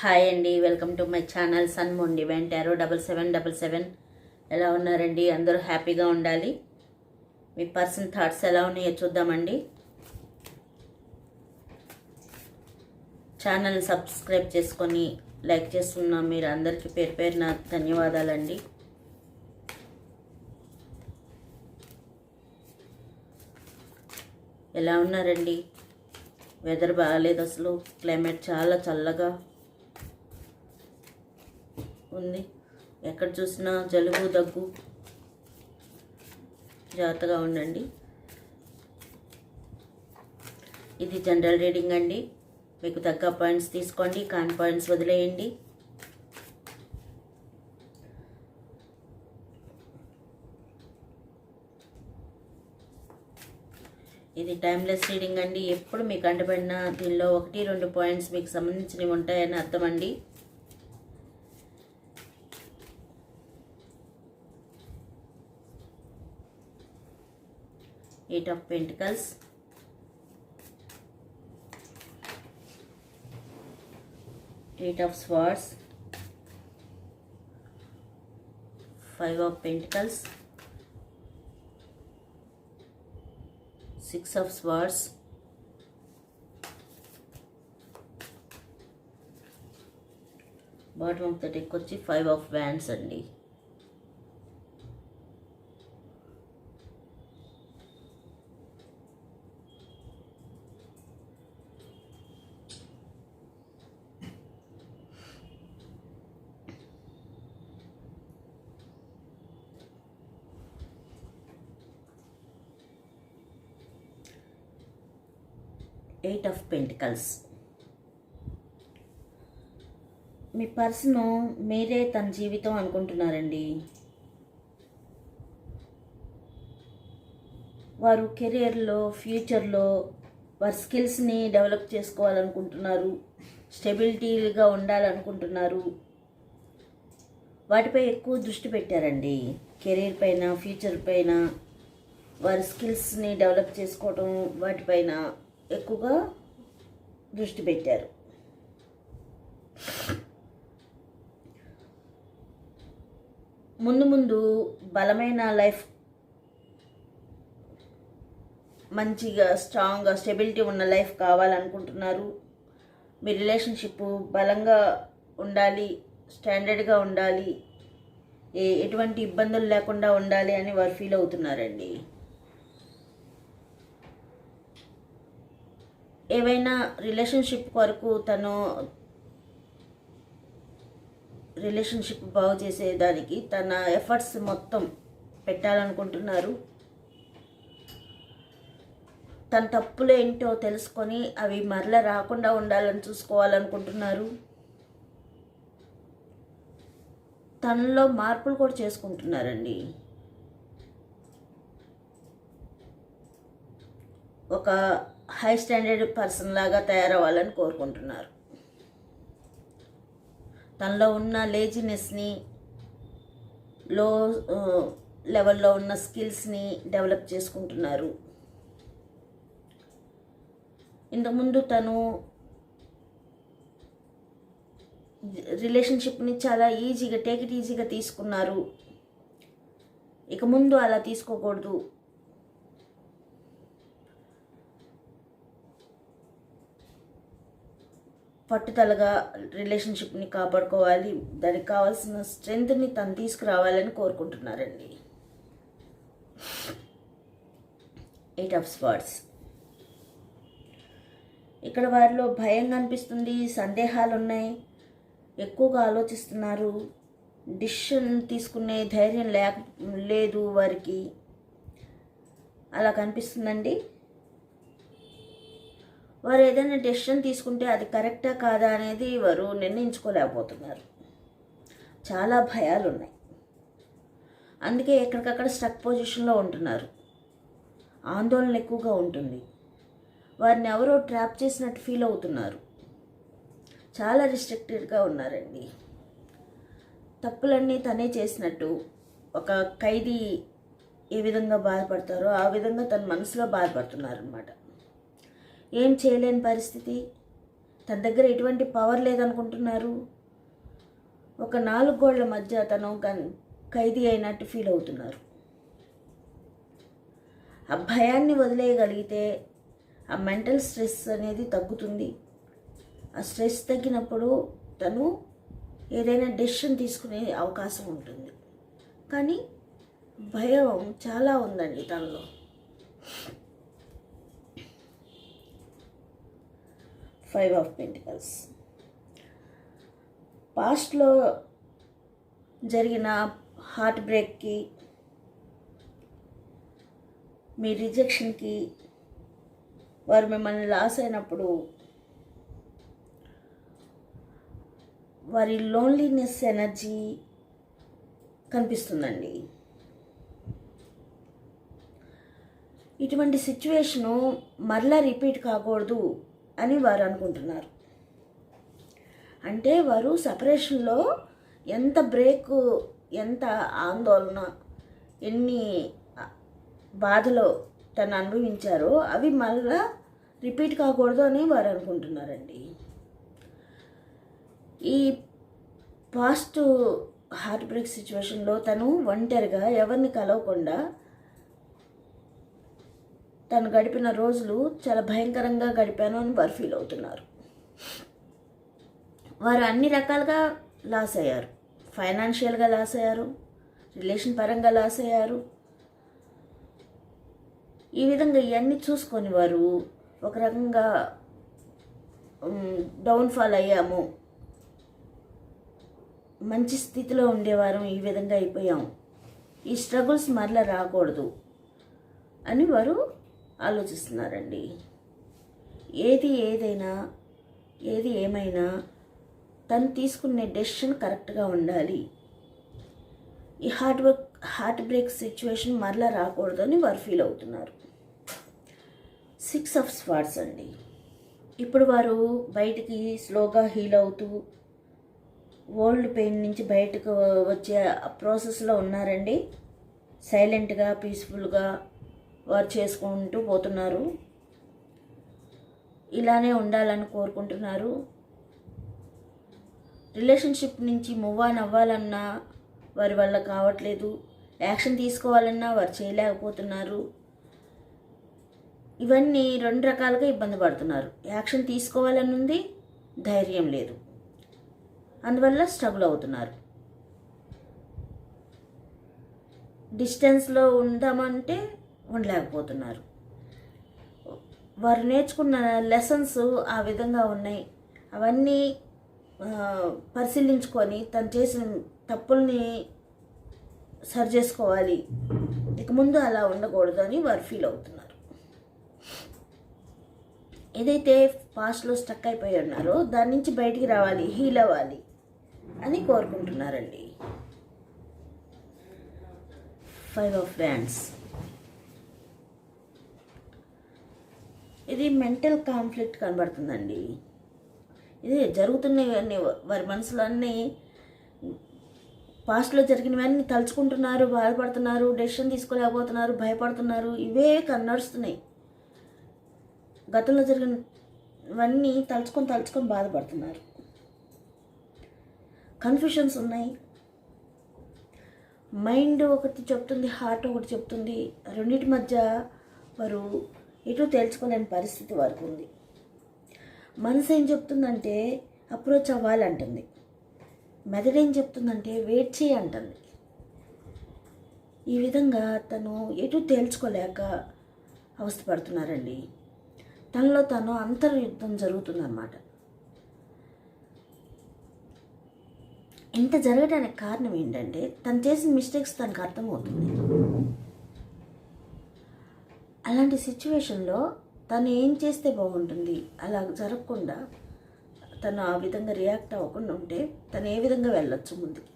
Hi అండి welcome to my channel సన్ మొండి వెంటారో డబల్ సెవెన్ డబల్ సెవెన్. ఎలా ఉన్నారండి? అందరూ హ్యాపీగా ఉండాలి. మీ పర్సన్ థాట్స్ ఎలా ఉన్నాయో చూద్దామండి. ఛానల్ సబ్స్క్రైబ్ చేసుకొని లైక్ చేస్తున్న మీరు అందరికీ పేరు పేరున ధన్యవాదాలండి. ఎలా ఉన్నారండి? వెదర్ బాగాలేదు అసలు. క్లైమేట్ చాలా చల్లగా ఉంది. ఎక్కడ చూసినా జలుబు దగ్గు. జాగ్రత్తగా ఉండండి. ఇది జనరల్ రీడింగ్ అండి. మీకు తగ్గ పాయింట్స్ తీసుకోండి. కాన్ పాయింట్స్ వదిలేయండి. ఇది టైమ్లెస్ రీడింగ్ అండి. ఎప్పుడు మీకు అంటబడిన దీనిలో ఒకటి రెండు పాయింట్స్ మీకు సంబంధించినవి ఉంటాయని అర్థం అండి. Eight of pentacles eight of swords five of pentacles six of swords bottom of the deck వచ్చి ఫైవ్ ఆఫ్ వ్యాండ్స్ అండి. Eight of pentacles. Me person మీరే తన జీవితం అనుకుంటున్నారండి. వారు కెరియర్లో ఫ్యూచర్లో వారి స్కిల్స్ని డెవలప్ చేసుకోవాలనుకుంటున్నారు స్టెబిలిటీగా ఉండాలనుకుంటున్నారు. వాటిపై ఎక్కువ దృష్టి పెట్టారండి. కెరీర్ పైన ఫ్యూచర్ పైన వారి స్కిల్స్ని డెవలప్ చేసుకోవటం వాటిపైన ఎక్కువగా దృష్టి పెట్టారు. ముందు ముందు బలమైన లైఫ్ మంచిగా స్ట్రాంగ్గా స్టెబిలిటీ ఉన్న లైఫ్ కావాలనుకుంటున్నారు. మీ రిలేషన్షిప్ బలంగా ఉండాలి స్టాండర్డ్గా ఉండాలి ఎటువంటి ఇబ్బందులు లేకుండా ఉండాలి అని వారు ఫీల్ అవుతున్నారండి. ఏవైనా రిలేషన్షిప్ కొరకు తను రిలేషన్షిప్ బాగు చేసేదానికి తన ఎఫర్ట్స్ మొత్తం పెట్టాలనుకుంటున్నారు. తన తప్పులు ఏంటో తెలుసుకొని అవి మరల రాకుండా ఉండాలని చూసుకోవాలనుకుంటున్నారు. తనలో మార్పులు కూడా చేసుకుంటున్నారండి. ఒక హై స్టాండర్డ్ పర్సన్ లాగా తయారవ్వాలని కోరుకుంటున్నారు. తనలో ఉన్న లేజినెస్ని లో లెవెల్లో ఉన్న స్కిల్స్ని డెవలప్ చేసుకుంటున్నారు. ఇంతకుముందు తను రిలేషన్షిప్ని చాలా ఈజీగా టేక్ ఇట్ ఈజీగా తీసుకున్నారు. ఇక ముందు అలా తీసుకోకూడదు. పట్టుదలగా రిలేషన్షిప్ని కాపాడుకోవాలి. దానికి కావాల్సిన స్ట్రెంగ్త్ని తను తీసుకురావాలని కోరుకుంటున్నారండి. ఎయిట్ ఆఫ్ స్పాట్స్ ఇక్కడ వారిలో భయం కనిపిస్తుంది సందేహాలు ఉన్నాయి ఎక్కువగా ఆలోచిస్తున్నారు. డిసిషన్ తీసుకునే ధైర్యం లేక లేదు వారికి. అలా కనిపిస్తుందండి. వారు ఏదైనా డెసిషన్ తీసుకుంటే అది కరెక్టా కాదా అనేది వారు నిర్ణయించుకోలేకపోతున్నారు. చాలా భయాలు ఉన్నాయి అందుకే ఎక్కడికక్కడ స్టక్ పొజిషన్లో ఉంటున్నారు. ఆందోళన ఎక్కువగా ఉంటుంది. వారిని ఎవరో ట్రాప్ చేసినట్టు ఫీల్ అవుతున్నారు. చాలా రిస్ట్రిక్టెడ్గా ఉన్నారండి. తప్పులన్నీ తనే చేసినట్టు ఒక ఖైదీ ఏ విధంగా బాధపడతారో ఆ విధంగా తన మనసులో బాధపడుతున్నారనమాట ఏం చేయలేని పరిస్థితి. తన దగ్గర ఎటువంటి పవర్ లేదనుకుంటున్నారు. ఒక నాలుగు గోళ్ళ మధ్య తను ఖైదీ అయినట్టు ఫీల్ అవుతున్నారు. ఆ భయాన్ని వదిలేయగలిగితే ఆ మెంటల్ స్ట్రెస్ అనేది తగ్గుతుంది. ఆ స్ట్రెస్ తగ్గినప్పుడు తను ఏదైనా డెసిషన్ తీసుకునే అవకాశం ఉంటుంది. కానీ భయం చాలా ఉందండి తనలో. Five of pentacles. పాస్ట్లో జరిగిన హార్ట్ బ్రేక్కి మీ రిజెక్షన్కి వారు మిమ్మల్ని లాస్ అయినప్పుడు వారి లోన్లీనెస్ ఎనర్జీ కనిపిస్తుందండి. ఇటువంటి సిచ్యువేషను మరలా రిపీట్ కాకూడదు. అని వారు అనుకుంటున్నారు. అంటే వారు సపరేషన్లో ఎంత బ్రేక్ ఎంత ఆందోళన ఎన్ని బాధలో తను అనుభవించారో అవి మళ్ళా రిపీట్ కాకూడదు అని వారు అనుకుంటున్నారండి. ఈ పాస్ట్ హార్ట్ బ్రేక్ సిచ్యువేషన్లో తను ఒంటరిగా ఎవరిని కలవకుండా తను గడిపిన రోజులు చాలా భయంకరంగా గడిపాను అని వారు ఫీల్ అవుతున్నారు. వారు అన్ని రకాలుగా లాస్ అయ్యారు. ఫైనాన్షియల్గా లాస్ అయ్యారు. రిలేషన్ పరంగా లాస్ అయ్యారు. ఈ విధంగా ఇవన్నీ చూసుకొని వారు ఒక రకంగా డౌన్ఫాల్ అయ్యాము. మంచి స్థితిలో ఉండేవారం ఈ విధంగా అయిపోయాం. ఈ స్ట్రగుల్స్ మరలా రాకూడదు అని వారు ఆలోచిస్తున్నారండి. ఏది ఏదైనా ఏది ఏమైనా తను తీసుకునే డెసిషన్ కరెక్ట్గా ఉండాలి. ఈ heart work heart break situation మరలా రాకూడదు అని వారు ఫీల్ అవుతున్నారు. సిక్స్ ఆఫ్ స్వార్ట్స్ అండి. ఇప్పుడు వారు బయటికి స్లోగా హీల్ అవుతూ ఓల్డ్ పెయిన్ నుంచి బయటకు వచ్చే ప్రాసెస్లో ఉన్నారండి. సైలెంట్గా పీస్ఫుల్గా వారు చేసుకుంటూ పోతున్నారు. ఇలానే ఉండాలని కోరుకుంటున్నారు. రిలేషన్షిప్ నుంచి మూవ్ ఆన్ అవ్వాలన్నా వారి వల్ల కావట్లేదు. యాక్షన్ తీసుకోవాలన్నా వారు చేయలేకపోతున్నారు. ఇవన్నీ రెండు రకాలుగా ఇబ్బంది పడుతున్నారు. యాక్షన్ తీసుకోవాలని ఉంది ధైర్యం లేదు. అందువల్ల స్ట్రగుల్ అవుతున్నారు. డిస్టెన్స్లో ఉందామంటే ఉండలేకపోతున్నారు. వారు నేర్చుకున్న లెసన్స్ ఆ విధంగా ఉన్నాయి. అవన్నీ పరిశీలించుకొని తను చేసిన తప్పుల్ని సరి చేసుకోవాలి. ఇక ముందు అలా ఉండకూడదు అని వారు ఫీల్ అవుతున్నారు. ఏదైతే పాస్ట్లో స్టక్ అయిపోయి ఉన్నారో దాని నుంచి బయటికి రావాలి హీల్ అవ్వాలి అని కోరుకుంటున్నారండి. ఫైవ్ ఆఫ్ వ్యాండ్స్ ఇది మెంటల్ కాన్ఫ్లిక్ట్ కనబడుతుందండి. ఇది జరుగుతున్నవన్నీ వారి మనసులో అన్నీ పాస్ట్లో జరిగినవన్నీ తలుచుకుంటున్నారు బాధపడుతున్నారు డెసిషన్ తీసుకోలేకపోతున్నారు భయపడుతున్నారు. ఇవే కన్నడుస్తున్నాయి. గతంలో జరిగినవన్నీ తలుచుకొని తలుచుకొని బాధపడుతున్నారు. కన్ఫ్యూషన్స్ ఉన్నాయి. మైండ్ ఒకటి చెప్తుంది హార్ట్ ఒకటి చెప్తుంది. రెండింటి మధ్య వారు ఎటు తేల్చుకోలేని పరిస్థితి వరకు ఉంది. మనసు ఏం చెప్తుందంటే అప్రోచ్ అవ్వాలంటుంది. మెదడు ఏం చెప్తుందంటే వెయిట్ చేయి అంటుంది. ఈ విధంగా తను ఎటు తేల్చుకోలేక అవస్థపడుతున్నారండి. తనలో తను అంతర్యుద్ధం జరుగుతుందన్నమాట. ఇంత జరగడానికి కారణం ఏంటంటే తను చేసిన మిస్టేక్స్ తనకు అర్థమవుతుంది. అలాంటి సిచ్యువేషన్లో తను ఏం చేస్తే బాగుంటుంది? అలా జరగకుండా తను ఆ విధంగా రియాక్ట్ అవ్వకుండా ఉంటే తను ఏ విధంగా వెళ్ళొచ్చు ముందుకి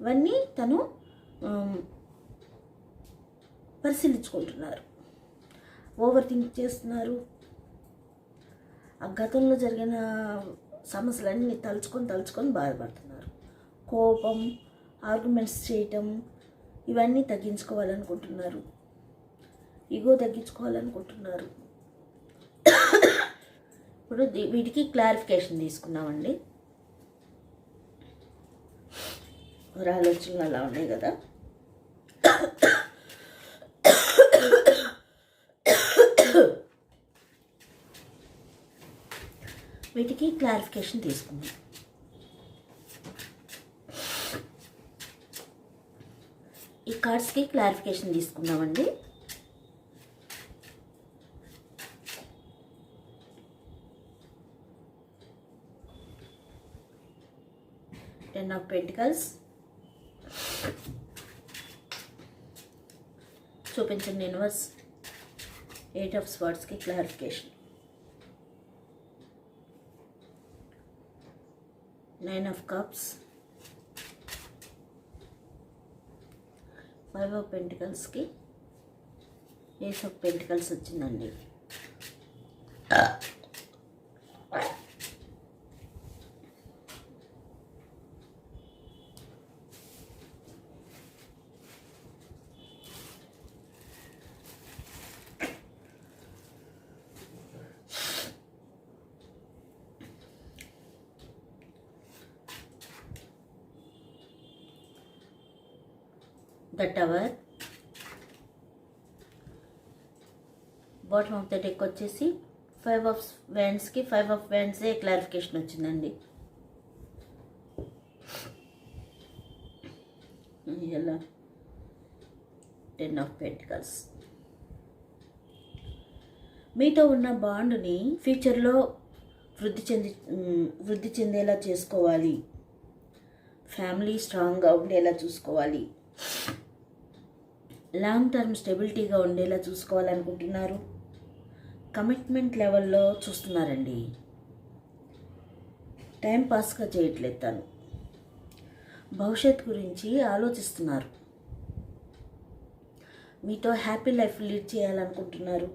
ఇవన్నీ తను పరిశీలించుకుంటున్నారు. ఓవర్ థింక్ చేస్తున్నారు. ఆ గతంలో జరిగిన సమస్యలన్నీ తలుచుకొని తలుచుకొని బాధపడుతున్నారు. కోపం ఆర్గ్యుమెంట్స్ చేయటం ఇవన్నీ తగ్గించుకోవాలనుకుంటున్నారు. ఈగో తగ్గించుకోవాలనుకుంటున్నారు. ఇప్పుడు వీటికి క్లారిఫికేషన్ తీసుకున్నామండి. వారి ఆలోచనలు అలా ఉన్నాయి కదా. వీటికి క్లారిఫికేషన్ తీసుకుందాం ఈ కార్డ్స్కి క్లారిఫికేషన్ తీసుకుందామండి ఆఫ్ పెంటికల్స్ చూపించండి inverse eight of స్వర్డ్స్కి clarification nine of cups five of పెంటికల్స్కి ace of pentacles వచ్చిందండి. Tower. Bottom of the deck వచ్చేసి ఫైవ్ ఆఫ్ వ్యాండ్స్కి ఫైవ్ ఆఫ్ వ్యాండ్సే క్లారిఫికేషన్ వచ్చిందండి. ఎలా టెన్ ఆఫ్ పెంటికల్స్. మీతో ఉన్న బాండ్ని ఫ్యూచర్లో వృద్ధి చెంది వృద్ధి చెందేలా చేసుకోవాలి. ఫ్యామిలీ స్ట్రాంగ్గా ఉండేలా చూసుకోవాలి. లాంగ్ టర్మ్ స్టెబిలిటీగా ఉండేలా చూసుకోవాలనుకుంటున్నారు. కమిట్మెంట్ లెవెల్లో చూస్తున్నారండి. టైంపాస్గా చేయట్లేదు తను. భవిష్యత్ గురించి ఆలోచిస్తున్నారు. మీతో హ్యాపీ లైఫ్ లీడ్ చేయాలనుకుంటున్నారు.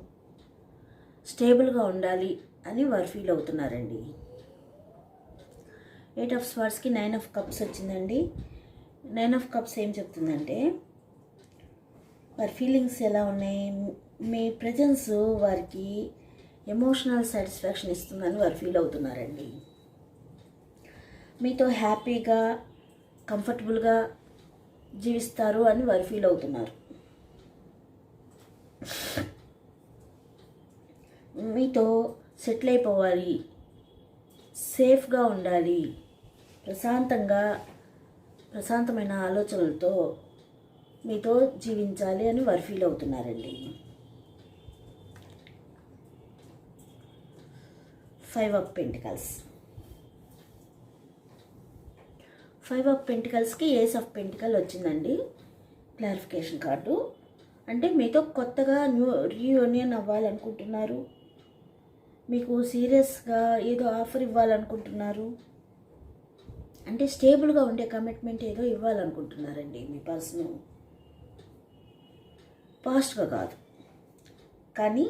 స్టేబుల్గా ఉండాలి అని వారు ఫీల్ అవుతున్నారండి. ఎయిట్ ఆఫ్ స్వార్స్కి నైన్ ఆఫ్ కప్స్ వచ్చిందండి. నైన్ ఆఫ్ కప్స్ ఏం చెప్తుందంటే వారి ఫీలింగ్స్ ఎలా ఉన్నాయి? మీ ప్రజెన్స్ వారికి ఎమోషనల్ సాటిస్ఫాక్షన్ ఇస్తుందని వారు ఫీల్ అవుతున్నారండి. మీతో హ్యాపీగా కంఫర్టబుల్గా జీవిస్తారు అని వారు ఫీల్ అవుతున్నారు. మీతో సెటిల్ అయిపోవాలి. సేఫ్గా ఉండాలి. ప్రశాంతంగా ప్రశాంతమైన ఆలోచనలతో మీతో జీవించాలి అని వారు feel అవుతున్నారండి. Five of pentacles five of పెంటికల్స్కి ace of pentacle వచ్చిందండి. Clarification card. అంటే మీతో కొత్తగా న్యూ రీయూనియన్ అవ్వాలనుకుంటున్నారు. మీకు సీరియస్గా ఏదో ఆఫర్ ఇవ్వాలనుకుంటున్నారు. అంటే స్టేబుల్గా ఉండే కమిట్మెంట్ ఏదో ఇవ్వాలనుకుంటున్నారండి మీ పర్సన్ ఫాస్ట్గా కాదు. కానీ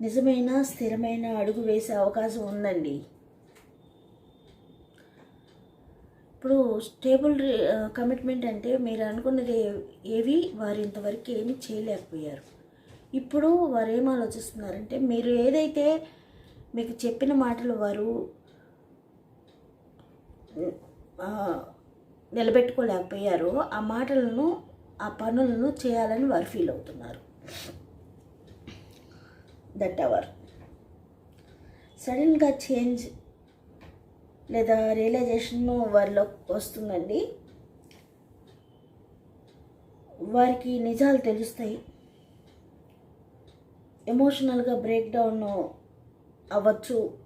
నిజమైన స్థిరమైన అడుగు వేసే అవకాశం ఉందండి. ఇప్పుడు స్టేబుల్ కమిట్మెంట్ అంటే మీరు అనుకున్నది ఏవి? వారు ఇంతవరకు ఏమి చేయలేకపోయారు. ఇప్పుడు వారు ఏం ఆలోచిస్తున్నారంటే మీరు ఏదైతే మీకు చెప్పిన మాటలు వారు నిలబెట్టుకోలేకపోయారో ఆ మాటలను ఆ పనులను చేయాలని వారు ఫీల్ అవుతున్నారు. దట్ అవర్ సడన్గా చేంజ్ లేదా రియలైజేషన్ వారిలో వస్తుందండి. వారికి నిజాలు తెలుస్తాయి. ఎమోషనల్గా బ్రేక్ డౌన్ అవ్వచ్చు.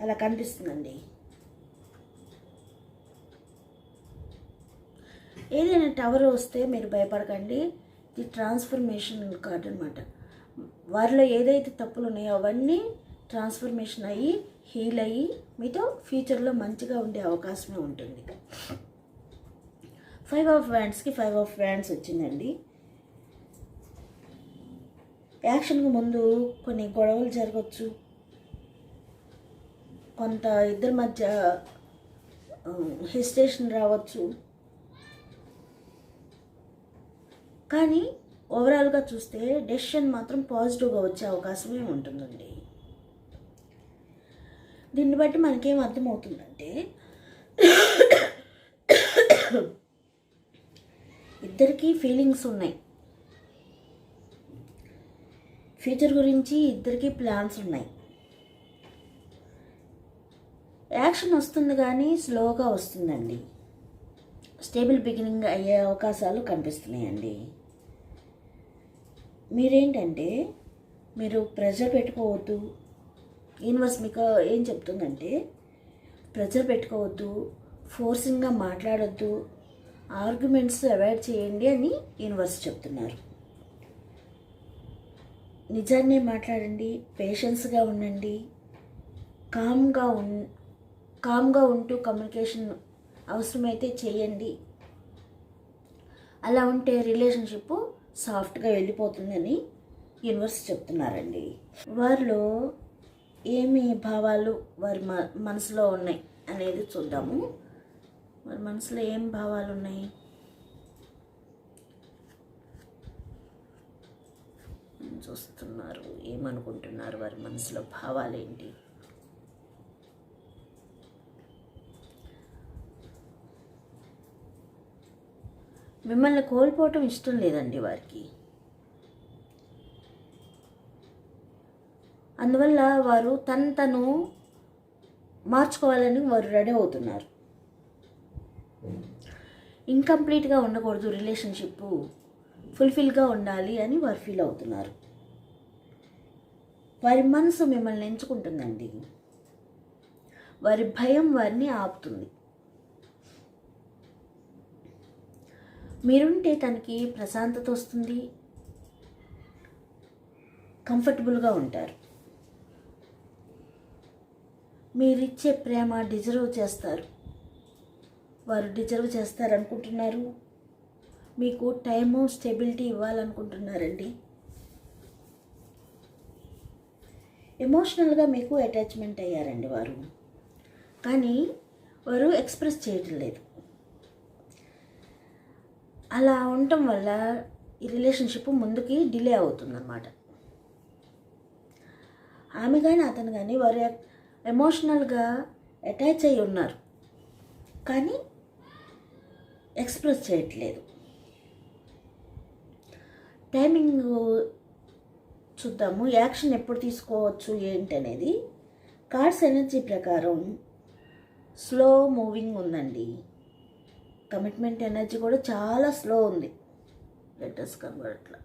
అలా కనిపిస్తుందండి. ఏదైనా టవర్ వస్తే మీరు భయపడకండి. ఇది ట్రాన్స్ఫర్మేషన్ కార్డ్ అనమాట వారిలో ఏదైతే తప్పులు ఉన్నాయో అవన్నీ ట్రాన్స్ఫర్మేషన్ అయ్యి హీల్ అయ్యి మీతో ఫ్యూచర్లో మంచిగా ఉండే అవకాశమే ఉంటుంది. ఫైవ్ ఆఫ్ వ్యాండ్స్కి ఫైవ్ ఆఫ్ వ్యాండ్స్ వచ్చిందండి. యాక్షన్కు ముందు కొన్ని గొడవలు జరగచ్చు. కొంత ఇద్దరి మధ్య హెసిటేషన్ రావచ్చు. కానీ ఓవరాల్గా చూస్తే డెసిషన్ మాత్రం పాజిటివ్గా వచ్చే అవకాశమే ఉంటుందండి. దీన్ని బట్టి మనకేం అర్థమవుతుందంటే ఇద్దరికీ ఫీలింగ్స్ ఉన్నాయి. ఫ్యూచర్ గురించి ఇద్దరికీ ప్లాన్స్ ఉన్నాయి. యాక్షన్ వస్తుంది కానీ స్లోగా వస్తుందండి. స్టేబుల్ బిగినింగ్ అయ్యే అవకాశాలు కనిపిస్తున్నాయండి. మీరేంటంటే మీరు ప్రెజర్ పెట్టుకోవద్దు. యూనివర్స్ మీకు ఏం చెప్తుందంటే ప్రెజర్ పెట్టుకోవద్దు ఫోర్సింగ్గా మాట్లాడొద్దు ఆర్గ్యుమెంట్స్ అవాయిడ్ చేయండి అని యూనివర్స్ చెప్తున్నారు. నిజాన్నే మాట్లాడండి పేషెన్స్గా ఉండండి కామ్గా ఉన్ కామ్గా ఉంటూ కమ్యూనికేషన్ అవసరమైతే చేయండి. అలా ఉంటే రిలేషన్షిప్ సాఫ్ట్గా వెళ్ళిపోతుందని యూనివర్స్ చెప్తున్నారండి. వారిలో ఏమి భావాలు వారి మ మనసులో ఉన్నాయి అనేది చూద్దాము. వారి మనసులో ఏం భావాలు ఉన్నాయి? చూస్తున్నారు ఏమనుకుంటున్నారు వారి మనసులో భావాలు ఏంటి మిమ్మల్ని కోల్పోవటం ఇష్టం లేదండి వారికి. అందువల్ల వారు తను తను మార్చుకోవాలని వారు రెడీ అవుతున్నారు. ఇన్కంప్లీట్గా ఉండకూడదు రిలేషన్షిప్ ఫుల్ఫిల్గా ఉండాలి అని వారు ఫీల్ అవుతున్నారు. వారి మనసు మిమ్మల్ని ఎంచుకుంటుందండి. వారి భయం వారిని ఆపుతుంది. మీరుంటే తనకి ప్రశాంతత వస్తుంది. కంఫర్టబుల్గా ఉంటారు. మీరిచ్చే ప్రేమ డిజర్వ్ చేస్తారు. వారు డిజర్వ్ చేస్తారనుకుంటున్నారు. మీకు టైము స్టెబిలిటీ ఇవ్వాలనుకుంటున్నారండి. ఎమోషనల్గా మీకు అటాచ్మెంట్ అయ్యారండి వారు. కానీ వారు ఎక్స్ప్రెస్ చేయటం లేదు అలా ఉండటం వల్ల ఈ రిలేషన్షిప్ ముందుకి డిలే అవుతుందన్నమాట. ఆమె కానీ అతను కానీ వారు ఎమోషనల్గా అటాచ్ అయి ఉన్నారు. కానీ ఎక్స్ప్రెస్ చేయట్లేదు. టైమింగ్ చూద్దాము యాక్షన్ ఎప్పుడు తీసుకోవచ్చు ఏంటి అనేది కార్డ్స్ ఎనర్జీ ప్రకారం స్లో మూవింగ్ ఉందండి. కమిట్మెంట్ ఎనర్జీ కూడా చాలా స్లో ఉంది. లెటర్స్ కనబడట్లా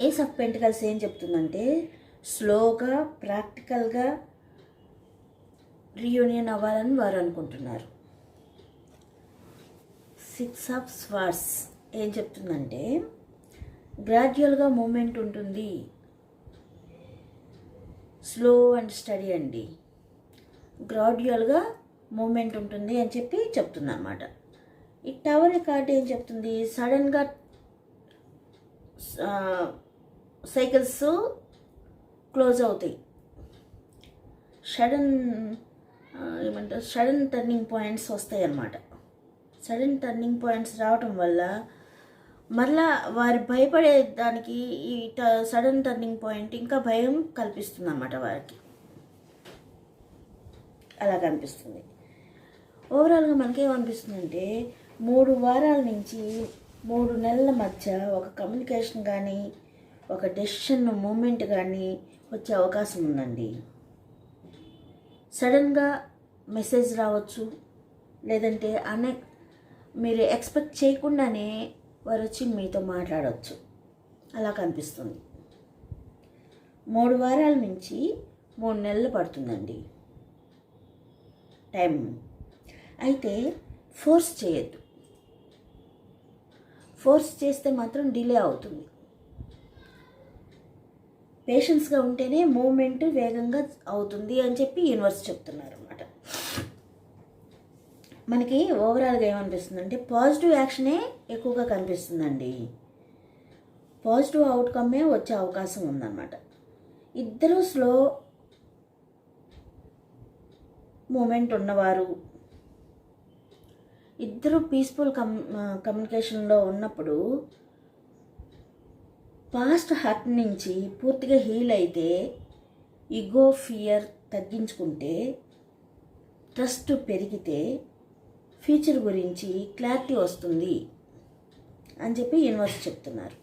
ఏస్ ఆఫ్ పెంటికల్స్ ఏం చెప్తుందంటే స్లోగా ప్రాక్టికల్గా రీయూనియన్ అవ్వాలని వారు అనుకుంటున్నారు. సిక్స్ ఆఫ్ స్వార్స్ ఏం చెప్తుందంటే గ్రాడ్యువల్గా మూమెంట్ ఉంటుంది. స్లో అండ్ స్టడీ అండి. గ్రాడ్యువల్గా మూమెంట్ ఉంటుంది అని చెప్పి చెప్తుంది అనమాట ఈ టవర్ కార్డ్ ఏం చెప్తుంది? సడన్గా సైకిల్స్ క్లోజ్ అవుతాయి. సడన్ ఏమంటారు? సడన్ టర్నింగ్ పాయింట్స్ వస్తాయి అన్నమాట సడన్ టర్నింగ్ పాయింట్స్ రావటం వల్ల మరలా వారి భయపడే దానికి ఈ ట సడన్ టర్నింగ్ పాయింట్ ఇంకా భయం కల్పిస్తుంది అన్నమాట వారికి. అలా కనిపిస్తుంది. ఓవరాల్గా మనకేమనిపిస్తుందంటే మూడు వారాల నుంచి మూడు నెలల మధ్య ఒక కమ్యూనికేషన్ కానీ ఒక డెసిషన్ మూమెంట్ కానీ వచ్చే అవకాశం ఉందండి. సడన్గా మెసేజ్ రావచ్చు లేదంటే అనే మీరు ఎక్స్పెక్ట్ చేయకుండానే వారు వచ్చి మీతో మాట్లాడవచ్చు అలా కనిపిస్తుంది. మూడు వారాల నుంచి మూడు నెలలు పడుతుందండి. టైం అయితే ఫోర్స్ చేయొద్దు. ఫోర్స్ చేస్తే మాత్రం డిలే అవుతుంది. పేషెన్స్గా ఉంటేనే మూమెంట్ వేగంగా అవుతుంది అని చెప్పి యూనివర్స్ చెప్తున్నారు అనమాట మనకి ఓవరాల్గా ఏమనిపిస్తుంది అంటే పాజిటివ్ యాక్షనే ఎక్కువగా కనిపిస్తుందండి. పాజిటివ్ అవుట్కమ్మే వచ్చే అవకాశం ఉందన్నమాట. ఇద్దరు స్లో మూమెంట్ ఉన్నవారు ఇద్దరు పీస్ఫుల్ కమ్ కమ్యూనికేషన్లో ఉన్నప్పుడు పాస్ట్ హర్ట్ నుంచి పూర్తిగా హీల్ అయితే ఈగో ఫియర్ తగ్గించుకుంటే ట్రస్ట్ పెరిగితే ఫ్యూచర్ గురించి క్లారిటీ వస్తుంది అని చెప్పి యూనివర్స్ చెప్తున్నారు.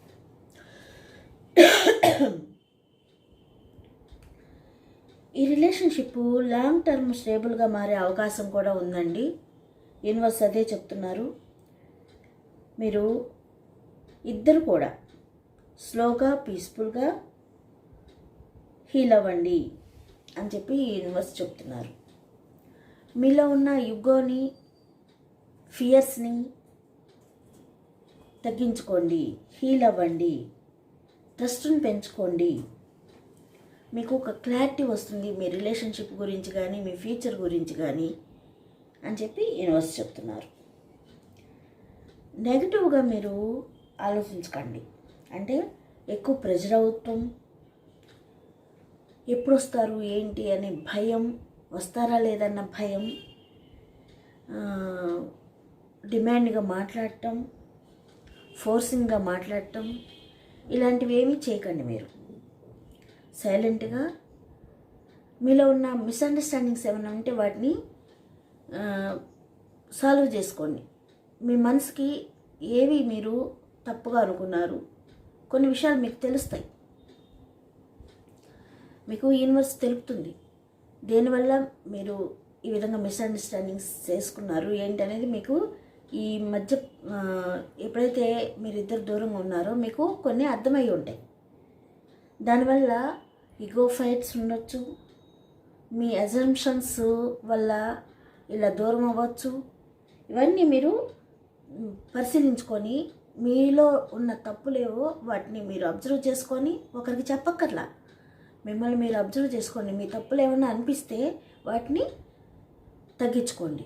ఈ రిలేషన్షిప్ లాంగ్ టర్మ్ స్టేబుల్గా మారే అవకాశం కూడా ఉందండి. యూనివర్స్ అదే చెప్తున్నారు. మీరు ఇద్దరు కూడా స్లోగా పీస్ఫుల్గా హీల్ అవ్వండి అని చెప్పి యూనివర్స్ చెప్తున్నారు. మీలో ఉన్న యుగోని ఫియర్స్ని తగ్గించుకోండి హీల్ అవ్వండి ట్రస్ట్ని పెంచుకోండి. మీకు ఒక క్లారిటీ వస్తుంది మీ రిలేషన్షిప్ గురించి కానీ మీ ఫ్యూచర్ గురించి కానీ. అని చెప్పి యూనివర్స్ చెప్తున్నారు. నెగిటివ్గా మీరు ఆలోచించకండి. అంటే ఎక్కువ ప్రెజర్ అవుతాం. ఎప్పుడు వస్తారు ఏంటి అనే భయం వస్తారా లేదన్న భయం డిమాండ్గా మాట్లాడటం ఫోర్సింగ్గా మాట్లాడటం ఇలాంటివి ఏమీ చేయకండి మీరు. సైలెంట్గా మీలో ఉన్న మిస్అండర్స్టాండింగ్స్ ఏమైనా ఉంటే వాటిని సాల్వ్ చేసుకోండి. మీ మనసుకి ఏవి మీరు తప్పుగా అనుకున్నారు కొన్ని విషయాలు మీకు తెలుస్తాయి. మీకు యూనివర్స్ తెలుపుతుంది. దేనివల్ల మీరు ఈ విధంగా మిస్అండర్స్టాండింగ్స్ చేసుకున్నారు ఏంటి అనేది మీకు ఈ మధ్య ఎప్పుడైతే మీరిద్దరు దూరంగా ఉన్నారో మీకు కొన్ని అర్థమై ఉంటాయి. దానివల్ల ఈగో ఫైట్స్ ఉండొచ్చు. మీ అజంప్షన్స్ వల్ల ఇలా దూరం అవ్వచ్చు. ఇవన్నీ మీరు పరిశీలించుకొని మీలో ఉన్న తప్పులేవో వాటిని మీరు అబ్జర్వ్ చేసుకొని ఒకరికి చెప్పక్కర్లా. మిమ్మల్ని మీరు అబ్జర్వ్ చేసుకోండి. మీ తప్పులు ఏమైనా అనిపిస్తే వాటిని తగ్గించుకోండి.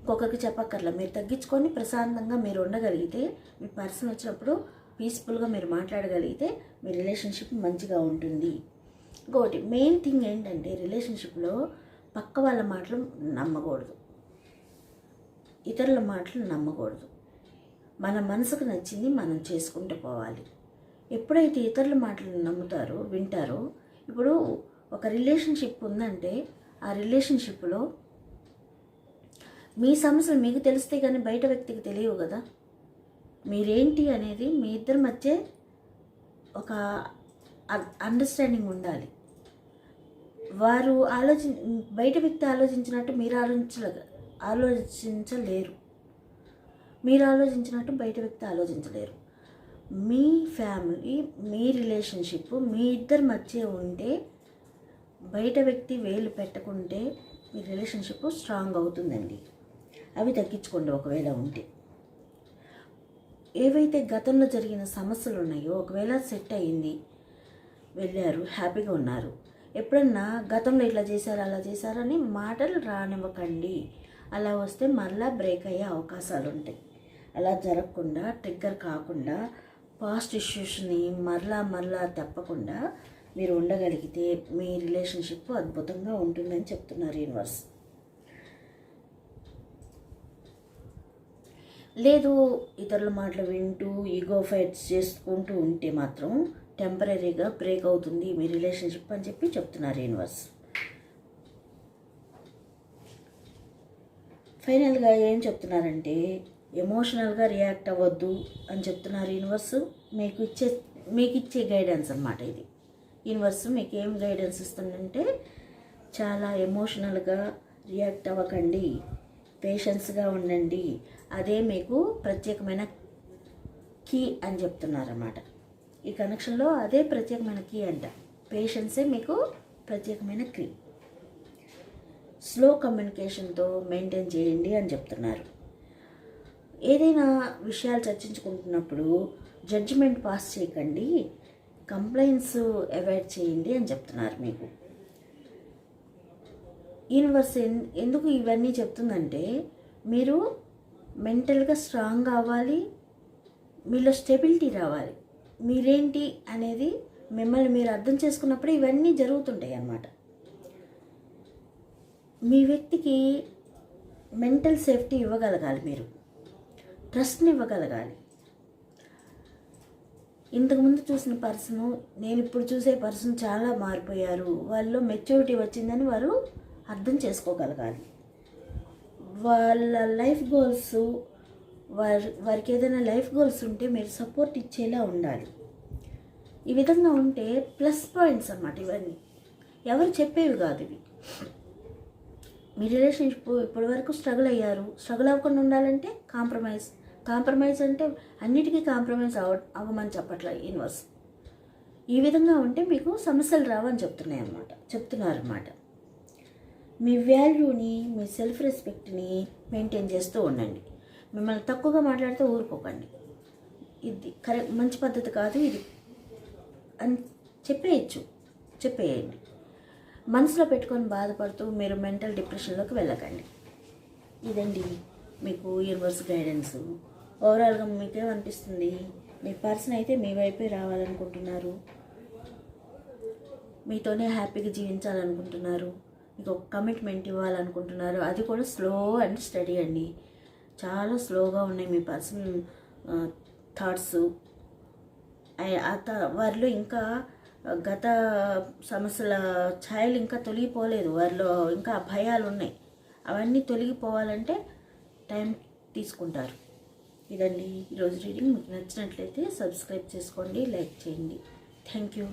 ఇంకొకరికి చెప్పక్కర్లా. మీరు తగ్గించుకొని ప్రశాంతంగా మీరు ఉండగలిగితే మీ పర్సన్ వచ్చినప్పుడు పీస్ఫుల్గా మీరు మాట్లాడగలిగితే మీ రిలేషన్షిప్ మంచిగా ఉంటుంది. ఇంకొకటి మెయిన్ థింగ్ ఏంటంటే రిలేషన్షిప్లో పక్క వాళ్ళ మాటలు నమ్మకూడదు. ఇతరుల మాటలు నమ్మకూడదు. మన మనసుకు నచ్చింది మనం చేసుకుంటూ పోవాలి. ఎప్పుడైతే ఇతరుల మాటలు నమ్ముతారో వింటారో ఇప్పుడు ఒక రిలేషన్షిప్ ఉందంటే ఆ రిలేషన్షిప్లో మీ సమస్యలు మీకు తెలిస్తే కానీ బయట వ్యక్తికి తెలియవు కదా. మీరేంటి అనేది మీ ఇద్దరి మధ్య ఒక అండర్స్టాండింగ్ ఉండాలి. వారు ఆలోచి బయట వ్యక్తి ఆలోచించినట్టు మీరు ఆలోచించలే ఆలోచించలేరు. మీరు ఆలోచించినట్టు బయట వ్యక్తి ఆలోచించలేరు. మీ ఫ్యామిలీ మీ రిలేషన్షిప్ మీ ఇద్దరి మధ్య ఉంటే బయట వ్యక్తి వేలు పెట్టకుంటే మీ రిలేషన్షిప్ స్ట్రాంగ్ అవుతుందండి. అవి తగ్గించుకోండి ఒకవేళ ఉంటే. ఏవైతే గతంలో జరిగిన సమస్యలు ఉన్నాయో ఒకవేళ సెట్ అయ్యింది వెళ్ళారు హ్యాపీగా ఉన్నారు ఎప్పుడన్నా గతంలో ఇట్లా చేశారు అలా చేశారని మాటలు రానివ్వకండి. అలా వస్తే మళ్ళా బ్రేక్ అయ్యే అవకాశాలు ఉంటాయి అలా జరగకుండా ట్రిగ్గర్ కాకుండా పాస్ట్ ఇష్యూస్ని మరలా మరలా తప్పకుండా మీరు ఉండగలిగితే మీ రిలేషన్షిప్ అద్భుతంగా ఉంటుందని చెప్తున్నారు యూనివర్స్ లేదు ఇతరుల మాటలు వింటూ ఈగో ఫైట్స్ చేసుకుంటూ ఉంటే మాత్రం టెంపరీగా బ్రేక్ అవుతుంది మీ రిలేషన్షిప్ అని చెప్పి చెప్తున్నారు యూనివర్స్. ఫైనల్గా ఏం చెప్తున్నారంటే ఎమోషనల్గా రియాక్ట్ అవ్వద్దు అని చెప్తున్నారు యూనివర్స్. మీకు ఇచ్చే మీకు ఇచ్చే గైడెన్స్ అన్నమాట ఇది. యూనివర్స్ మీకు ఏం గైడెన్స్ ఇస్తుందంటే చాలా ఎమోషనల్గా రియాక్ట్ అవ్వకండి. పేషెన్స్గా ఉండండి. అదే మీకు ప్రత్యేకమైన కీ అని చెప్తున్నారన్నమాట. ఈ కనెక్షన్లో అదే ప్రత్యేకమైన కీ అంట. పేషెన్సే మీకు ప్రత్యేకమైన కీ స్లో కమ్యూనికేషన్తో మెయింటైన్ చేయండి అని చెప్తున్నారు. ఏదైనా విషయాలు చర్చించుకుంటున్నప్పుడు జడ్జిమెంట్ పాస్ చేయకండి కంప్లైంట్స్ అవాయిడ్ చేయండి అని చెప్తున్నారు మీకు. యూనివర్స్ ఎన్- ఎందుకు ఇవన్నీ చెప్తుందంటే మీరు మెంటల్గా స్ట్రాంగ్ అవ్వాలి మీలో స్టెబిలిటీ రావాలి. మీరేంటి అనేది మిమ్మల్ని మీరు అర్థం చేసుకున్నప్పుడు ఇవన్నీ జరుగుతుంటాయి అన్నమాట. మీ వ్యక్తికి మెంటల్ సేఫ్టీ ఇవ్వగలగాలి మీరు. ట్రస్ట్ని ఇవ్వగలగాలి. ఇంతకుముందు చూసిన పర్సన్ నేను ఇప్పుడు చూసే పర్సన్ చాలా మారిపోయారు. వాళ్ళు మెచ్యూరిటీ వచ్చిందని వారు అర్థం చేసుకోగలగాలి. వాళ్ళ లైఫ్ గోల్స్ వారి వారికి ఏదైనా లైఫ్ గోల్స్ ఉంటే మీరు సపోర్ట్ ఇచ్చేలా ఉండాలి. ఈ విధంగా ఉంటే ప్లస్ పాయింట్స్ అన్నమాట ఇవన్నీ. ఎవరు చెప్పేవి కాదు ఇవి. మీ రిలేషన్షిప్ ఇప్పటి వరకు స్ట్రగుల్ అయ్యారు. స్ట్రగుల్ అవ్వకుండా ఉండాలంటే కాంప్రమైజ్. కాంప్రమైజ్ అంటే అన్నిటికీ కాంప్రమైజ్ అవ అవ్వమని చెప్పట్లే యూనివర్స్ ఈ విధంగా ఉంటే మీకు సమస్యలు రావని చెప్తున్నాయి అన్నమాట. చెప్తున్నారన్నమాట. మీ వాల్యూని మీ సెల్ఫ్ రెస్పెక్ట్ని మెయింటైన్ చేస్తూ ఉండండి. మిమ్మల్ని తక్కువగా మాట్లాడితే ఊరుకోకండి. ఇది కరెక్ట్ మంచి పద్ధతి కాదు ఇది. అని చెప్పేయచ్చు. చెప్పేయండి. మనసులో పెట్టుకొని బాధపడుతూ మీరు మెంటల్ డిప్రెషన్లోకి వెళ్ళకండి. ఇదండి మీకు యూనివర్స్ గైడెన్స్. ఓవరాల్గా మీకేమనిపిస్తుంది? మీ పర్సన్ అయితే మీ వైపే రావాలనుకుంటున్నారు. మీతోనే హ్యాపీగా జీవించాలనుకుంటున్నారు. మీకు ఒక కమిట్మెంట్ ఇవ్వాలనుకుంటున్నారు. అది కూడా స్లో అండ్ స్టడీ అండి. చాలా స్లోగా ఉన్నాయి మీ పర్సన్ థాట్స్. వారిలో ఇంకా గత సమస్యల ఛాయలు ఇంకా తొలగిపోలేదు. వారిలో ఇంకా భయాలు ఉన్నాయి. అవన్నీ తొలగిపోవాలంటే టైం తీసుకుంటారు. ఇదండి. ఈరోజు రీడింగ్. మీకు నచ్చినట్లయితే సబ్స్క్రైబ్ చేసుకోండి లైక్ చేయండి. Thank you.